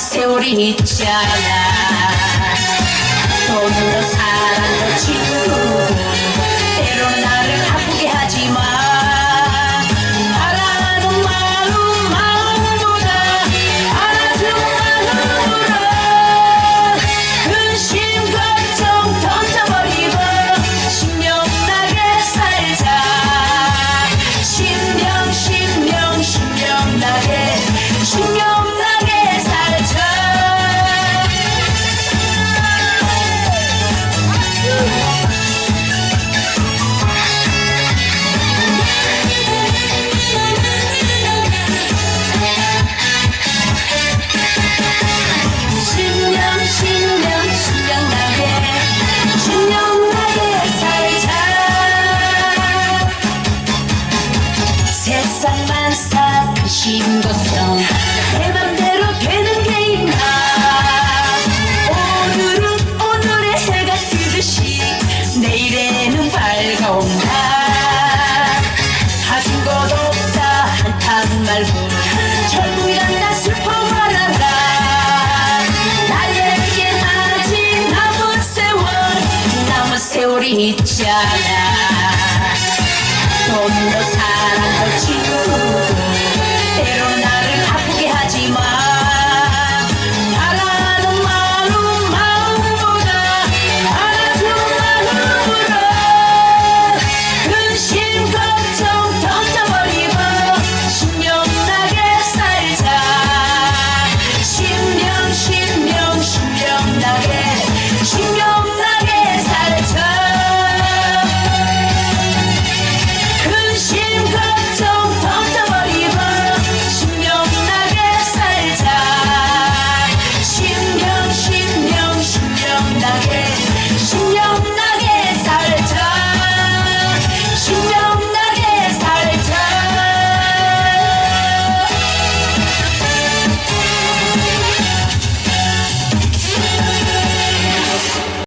세월이 있잖아. 돈으로 사랑도 친구 세상만 사 근심 걱정 내 맘대로 되는 게 있나? 오늘은 오늘의 해가 뜨듯이 내일에는 밝아온다. 가진 것 없다 한탄 말고 천국이 간다 슬퍼 말아라. 나에겐 아직 남은 세월 남은 세월이 있잖아. 친구 때로 나